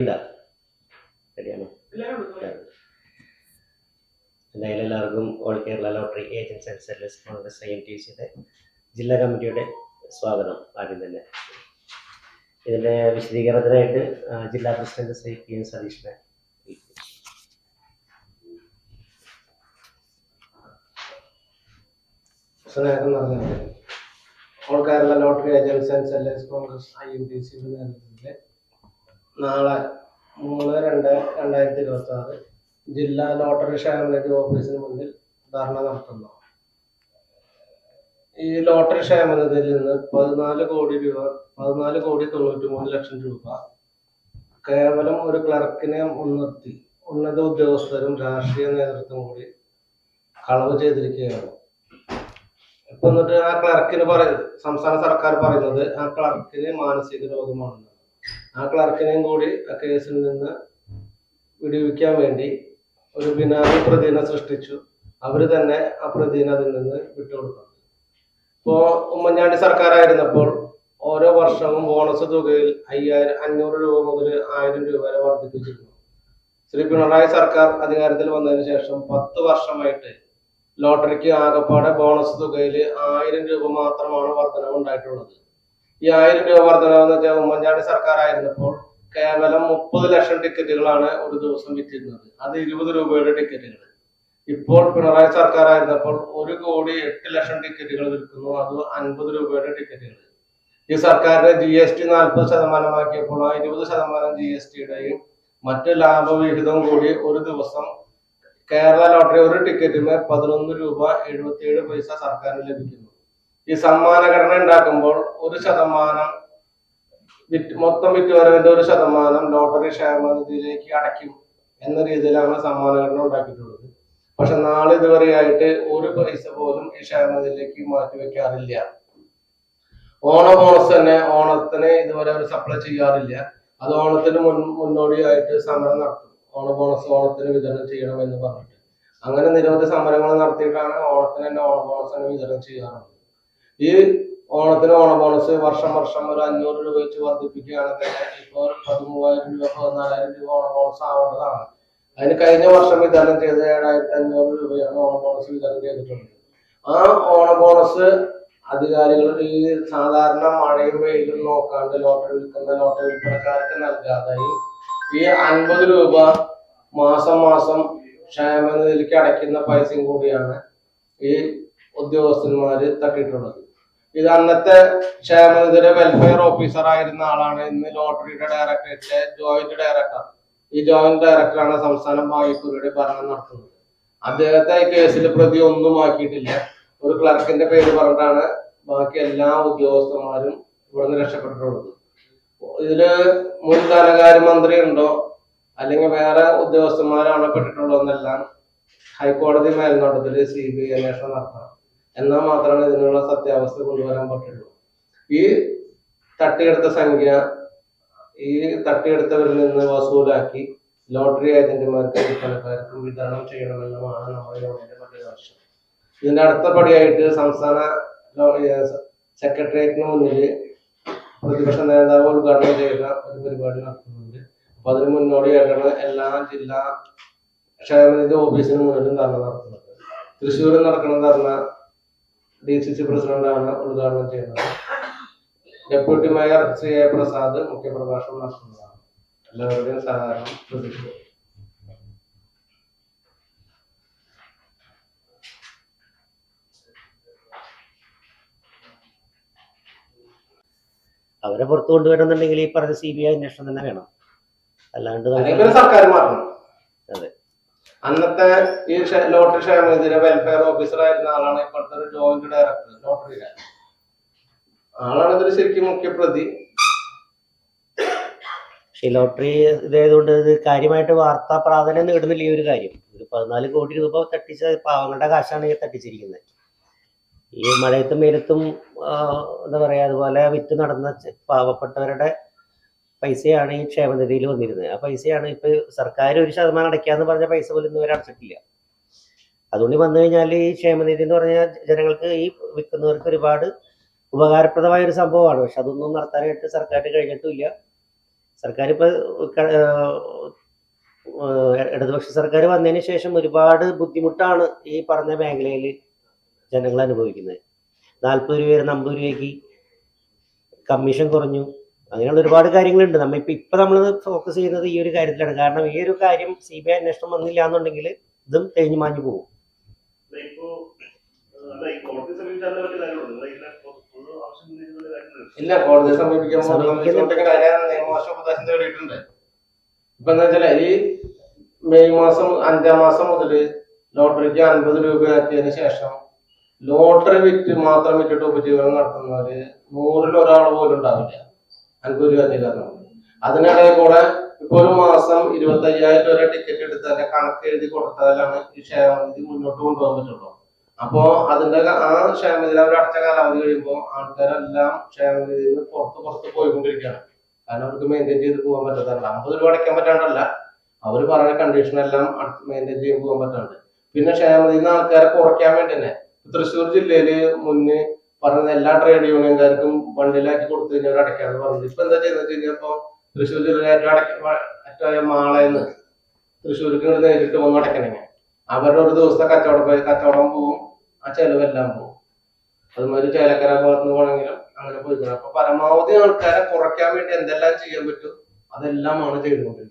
എന്തായാലും എല്ലാവർക്കും all Kerala lottery agents and sellers Congress I N T സിയുടെ ജില്ലാ കമ്മിറ്റിയുടെ സ്വാഗതം ആദ്യം തന്നെ. ഇതിന്റെ വിശദീകരണത്തിനായിട്ട് ജില്ലാ president Shri P N സതീഷിനെ all Kerala lottery agents and sellers Congress I N T സിയുടെ നേതൃത്വത്തിൽ നാളെ മൂന്ന് രണ്ട് രണ്ടായിരത്തി ഇരുപത്തി ആറ് ജില്ലാ ലോട്ടറി ക്ഷേമനിധി ഓഫീസിന് മുന്നിൽ ധർണ നടത്തുന്നു. ഈ ലോട്ടറി ക്ഷേമനിധിയിൽ നിന്ന് പതിനാല് കോടി രൂപ പതിനാല് കോടി തൊണ്ണൂറ്റി മൂന്ന് ലക്ഷം രൂപ കേവലം ഒരു ക്ലർക്കിനെ മുൻനിർത്തി ഉന്നത ഉദ്യോഗസ്ഥരും രാഷ്ട്രീയ നേതൃത്വം കൂടി കളവ് ചെയ്തിരിക്കുകയാണ്. ഇപ്പൊ എന്നിട്ട് ആ ക്ലർക്കിന് പറയുന്നത് സംസ്ഥാന സർക്കാർ പറയുന്നത് ആ ക്ലർക്കിന് മാനസിക രോഗമാണെന്ന് ആ ക്ലർക്കിനെയും കൂടി ആ കേസിൽ നിന്ന് വിടുവിക്കാൻ വേണ്ടി ഒരു ബിനാമി പ്രതിനെ സൃഷ്ടിച്ചു. അവർ തന്നെ ആ പ്രതിനെ അതിൽ നിന്ന് വിട്ടുകൊടുക്കും ഇപ്പോ ഉമ്മൻചാണ്ടി സർക്കാരായിരുന്നപ്പോൾ ഓരോ വർഷവും ബോണസ് തുകയിൽ അയ്യായിരം അഞ്ഞൂറ് രൂപ മുതൽ ആയിരം രൂപ വരെ വർദ്ധിപ്പിച്ചിരുന്നു. ശ്രീ പിണറായി സർക്കാർ അധികാരത്തിൽ വന്നതിന് ശേഷം പത്ത് വർഷമായിട്ട് ലോട്ടറിക്ക് ആകെപ്പാടെ ബോണസ് തുകയിൽ ആയിരം രൂപ മാത്രമാണ് വർധനവ് ഉണ്ടായിട്ടുള്ളത് ഈ ആയിരം രൂപ വർധനവ് എന്ന് വെച്ചാൽ ഉമ്മൻചാണ്ടി സർക്കാർ ആയിരുന്നപ്പോൾ കേവലം മുപ്പത് ലക്ഷം ടിക്കറ്റുകളാണ് ഒരു ദിവസം വിറ്റിരുന്നത്. അത് ഇരുപത് രൂപയുടെ ടിക്കറ്റുകൾ ഇപ്പോൾ പിണറായി സർക്കാർ ആയിരുന്നപ്പോൾ ഒരു കോടി എട്ട് ലക്ഷം ടിക്കറ്റുകൾ വിൽക്കുന്നു. അത് അൻപത് രൂപയുടെ ടിക്കറ്റുകൾ ഈ സർക്കാരിന്റെ ജി എസ് ടി നാൽപ്പത് ശതമാനമാക്കിയപ്പോൾ ആ ഇരുപത് ശതമാനം ജി എസ് ടിയുടെയും മറ്റ് ലാഭവിഹിതവും കൂടി ഒരു ദിവസം കേരള ലോട്ടറി ഒരു ടിക്കറ്റിന് പതിനൊന്ന് രൂപ എഴുപത്തിയേഴ് പൈസ സർക്കാരിന് ലഭിക്കുന്നു. ഈ സമ്മാന ഘടന ഉണ്ടാക്കുമ്പോൾ ഒരു ശതമാനം വിറ്റ് മൊത്തം വിറ്റുവരവിന്റെ ഒരു ശതമാനം ലോട്ടറി ക്ഷേമനിധിയിലേക്ക് അടയ്ക്കും എന്ന രീതിയിലാണ് സമ്മാന ഘടന ഉണ്ടാക്കിയിട്ടുള്ളത്. പക്ഷെ നാളെ ഇതുവരെയായിട്ട് ഒരു പൈസ പോലും ഈ ക്ഷേമനിധിയിലേക്ക് മാറ്റിവെക്കാറില്ല ഓണ ബോണസ് തന്നെ ഓണത്തിന് ഇതുവരെ അവർ സപ്ലൈ ചെയ്യാറില്ല. അത് ഓണത്തിന് മുൻ മുന്നോടിയായിട്ട് സമരം നടത്തും. ഓണ ബോണസ് ഓണത്തിന് വിതരണം ചെയ്യണം എന്ന് പറഞ്ഞിട്ട്. അങ്ങനെ നിരവധി സമരങ്ങൾ നടത്തിയിട്ടാണ് ഓണത്തിന് തന്നെ ഓണ ബോണസ് തന്നെ വിതരണം ചെയ്യാറുള്ളത്. ഈ ഓണത്തിന് ഓണ ബോണസ് വർഷം വർഷം ഒരു അഞ്ഞൂറ് രൂപ വെച്ച് വർദ്ധിപ്പിക്കുകയാണെങ്കിൽ ഇപ്പോൾ പതിമൂവായിരം രൂപ പതിനാലായിരം രൂപ ഓണ ബോണസ് ആവേണ്ടതാണ്. അതിന് കഴിഞ്ഞ വർഷം വിതരണം ചെയ്ത ഏഴായിരത്തി അഞ്ഞൂറ് രൂപയാണ് ഓണ ബോണസ് വിതരണം ചെയ്തിട്ടുള്ളത്. ആ ഓണ ബോണസ് അധികാരികൾ ഈ സാധാരണ മഴയും വെയിലും നോക്കാണ്ട് ലോട്ടറി വിൽക്കുന്ന ലോട്ടറി വിൽപ്പനക്കാർക്ക് നൽകാതെയും. ഈ അൻപത് രൂപ മാസം മാസം ക്ഷേമനിധിയിലേക്ക് അടയ്ക്കുന്ന പൈസയും കൂടിയാണ് ഈ ഉദ്യോഗസ്ഥന്മാര് തട്ടിയിട്ടുള്ളത്. ഇത് അന്നത്തെ ക്ഷേമനിധിയുടെ വെൽഫെയർ ഓഫീസർ ആയിരുന്ന ആളാണ്. ഇന്ന് ലോട്ടറിയുടെ ഡയറക്ടറേറ്റിലെ ജോയിന്റ് ഡയറക്ടർ ഈ ജോയിന്റ് ഡയറക്ടറാണ് സംസ്ഥാനം ഭാഗ്യക്കുറിയുടെ ഭരണം നടത്തുന്നത്. അദ്ദേഹത്തെ ഈ കേസിൽ പ്രതി ഒന്നും ആക്കിയിട്ടില്ല. ഒരു ക്ലർക്കിന്റെ പേര് പറഞ്ഞിട്ടാണ് ബാക്കി എല്ലാ ഉദ്യോഗസ്ഥന്മാരും ഇവിടുന്ന് രക്ഷപ്പെട്ടിട്ടുള്ളത്. ഇതിൽ മുൻ ധനകാര്യമന്ത്രി ഉണ്ടോ? അല്ലെങ്കിൽ വേറെ ഉദ്യോഗസ്ഥന്മാരാണോ പെട്ടിട്ടുള്ളതെന്നെല്ലാം ഹൈക്കോടതി മേൽനോട്ടത്തിൽ സി ബി ഐ അന്വേഷണം നടത്തണം. എന്നാൽ മാത്രമേ ഇതിനുള്ള സത്യാവസ്ഥ കൊണ്ടുവരാൻ പറ്റുള്ളൂ. ഈ തട്ടിയെടുത്ത സംഖ്യ ഈ തട്ടിയെടുത്തവരിൽ നിന്ന് വസൂലാക്കി ലോട്ടറി ഏജന്റുമാർക്കും വിൽപ്പനക്കാർക്കും വിതരണം ചെയ്യണമെന്നുമാണ് നമ്മുടെ യൂണിയന്റെ മറ്റൊരു ആവശ്യം. ഇതിന്റെ അടുത്ത പടിയായിട്ട് സംസ്ഥാന സെക്രട്ടേറിയറ്റിന് മുന്നിൽ പ്രതിപക്ഷ നേതാവ് ഉദ്ഘാടനം ചെയ്യുന്ന ഒരു പരിപാടി നടത്തുന്നുണ്ട് അപ്പൊ അതിന് മുന്നോടിയായിട്ടാണ് എല്ലാ ജില്ലാ ക്ഷേമനിധി ഓഫീസിന് മുന്നിലും ധർണ നടത്തുന്നത്. തൃശ്ശൂരിൽ നടക്കുന്ന ധർണ ഡി സി സി പ്രസിഡന്റാണ് ഉദ്ഘാടനം ചെയ്യുന്നത്. Deputy mayor Shri A Prasad മുഖ്യപ്രഭാഷണം നടത്തുന്നതാണ്. എല്ലാവരുടെയും സഹകരണം പ്രതീക്ഷിക്കും അവരെ പുറത്തു കൊണ്ടുവരുന്നുണ്ടെങ്കിൽ ഈ പറഞ്ഞ സി ബി ഐ അന്വേഷണം തന്നെ വേണം. അല്ലാണ്ട് സർക്കാർ മാറണം അതെ. അന്നത്തെ ഈ ലോട്ടറി ക്ഷേമനിധിയിലെ വെൽഫെയർ ഓഫീസർ ആയിരുന്ന ആളാണ് ഇപ്പോഴത്തെ ഒരു ജോയിന്റ് ഡയറക്ടർ ലോട്ടറിയിലെ ആളാണ് ഇതിൽ ശരിക്കും മുഖ്യപ്രതി പക്ഷേ ഈ ലോട്ടറി ഇതായതുകൊണ്ട് ഇത് കാര്യമായിട്ട് വാർത്താ പ്രാധാന്യം നേടുന്നില്ല ഈ ഒരു കാര്യം. ഒരു പതിനാല് കോടി രൂപ തട്ടിച്ച പാവങ്ങളുടെ കാശാണ് ഈ തട്ടിച്ചിരിക്കുന്നത് ഈ മഴയത്തും വെയിലത്തും എന്താ പറയാ അതുപോലെ വിറ്റ് നടന്ന പാവപ്പെട്ടവരുടെ പൈസയാണ് ഈ ക്ഷേമനിധിയിൽ വന്നിരുന്നത്. ആ പൈസയാണ് ഇപ്പോൾ സർക്കാർ ഒരു ശതമാനം അടയ്ക്കാന്ന് പറഞ്ഞ പൈസ പോലും ഇന്നുവരെ അടച്ചിട്ടില്ല. അതുകൊണ്ട് വന്നു കഴിഞ്ഞാൽ ഈ ക്ഷേമനിധി എന്ന് പറഞ്ഞാൽ ജനങ്ങൾക്ക് ഈ വിൽക്കുന്നവർക്ക് ഒരുപാട് ഉപകാരപ്രദമായ ഒരു സംഭവമാണ്. പക്ഷെ അതൊന്നും നടത്താനായിട്ട് സർക്കാരിന് കഴിഞ്ഞിട്ടില്ല സർക്കാർ ഇപ്പൊ ഇടതുപക്ഷ സർക്കാർ വന്നതിന് ശേഷം ഒരുപാട് ബുദ്ധിമുട്ടാണ് ഈ പറഞ്ഞ മേഖലയിൽ ജനങ്ങൾ അനുഭവിക്കുന്നത്. നാൽപ്പത് രൂപ അമ്പത് രൂപയ്ക്ക് കമ്മീഷൻ കുറഞ്ഞു. അങ്ങനെയുള്ള ഒരുപാട് കാര്യങ്ങളുണ്ട്. നമ്മ ഇപ്പൊ ഇപ്പൊ നമ്മൾ ഫോക്കസ് ചെയ്യുന്നത് ഈ ഒരു കാര്യത്തിലാണ്. കാരണം ഈ ഒരു കാര്യം സി ബി ഐ അന്വേഷണം വന്നില്ല എന്നുണ്ടെങ്കിൽ ഇതും തേഞ്ഞു മാഞ്ഞു പോകും. ഇല്ല കോടതിയെ സമീപിക്കാൻ സമീപിക്കുന്നുണ്ട്. നിയമവശ ഉപദേശം തേടിയിട്ടുണ്ട്. ഇപ്പൊ എന്താ വെച്ചാൽ ഈ മെയ് മാസം അഞ്ചാം മാസം മുതൽ ലോട്ടറിക്ക് അൻപത് രൂപ ആക്കിയതിന് ശേഷം ലോട്ടറി വിറ്റ് മാത്രം വിറ്റിട്ട് ഉപജീവനം നടത്തുന്നവര് നൂറിൽ ഒരാൾ പോലും ഉണ്ടാവില്ല. അൻപത് രൂപ കാരണം അതിനിടയിൽ കൂടെ ഇപ്പൊ ഒരു മാസം ഇരുപത്തി അയ്യായിരം രൂപ ടിക്കറ്റ് എടുത്ത് അതിന്റെ കണക്ക് എഴുതി കൊടുത്താലാണ് ഈ ക്ഷേമനിധി മുന്നോട്ട് കൊണ്ടുപോകാൻ പറ്റുള്ളൂ അപ്പോ അതിന്റെ ആ ക്ഷേമനിധി അവർ അടച്ച കാലാവധി കഴിയുമ്പോൾ ആൾക്കാരെല്ലാം ക്ഷേമനിധിയിൽ നിന്ന് പുറത്ത് പുറത്ത് പോയിക്കൊണ്ടിരിക്കുകയാണ്. കാരണം അവർക്ക് മെയിന്റെയിൻ ചെയ്ത് പോകാൻ പറ്റത്തില്ല അമ്പത് രൂപ അടയ്ക്കാൻ പറ്റാണ്ടല്ല. അവർ പറഞ്ഞ കണ്ടീഷൻ എല്ലാം മെയിന്റെയിൻ ചെയ്ത് പോകാൻ പറ്റാണ്ട്. പിന്നെ ക്ഷേമനിധിയിൽ നിന്ന് ആൾക്കാരെ കുറയ്ക്കാൻ വേണ്ടി തന്നെ തൃശ്ശൂർ ജില്ലയിൽ മുന്നേ പറഞ്ഞ എല്ലാ ട്രേഡ് യൂണിയൻകാർക്കും ബണ്ടിലാക്കി കൊടുത്തു കഴിഞ്ഞാൽ അടയ്ക്കാന്ന് പറഞ്ഞു ഇപ്പൊ എന്താ ചെയ്യുന്നത് കഴിഞ്ഞാൽ ഇപ്പൊ തൃശ്ശൂർ ജില്ലയിൽ ഏറ്റവും അടയ്ക്ക ഏറ്റവും മാളയെന്ന് തൃശ്ശൂർക്ക് നേരിട്ട് വന്ന് അടയ്ക്കണമെങ്കിൽ അവരുടെ ഒരു ദിവസത്തെ കച്ചവടം കച്ചവടം പോവും ആ ചെലവെല്ലാം പോവും. അതുമാതിരി ചേലക്കര ഭാഗത്ത് പോണെങ്കിലും അങ്ങനെ പോയിക്കണം അപ്പൊ പരമാവധി ആൾക്കാരെ കുറയ്ക്കാൻ വേണ്ടി എന്തെല്ലാം ചെയ്യാൻ പറ്റും അതെല്ലാമാണ് ചെയ്തുകൊണ്ടിരിക്കുന്നത്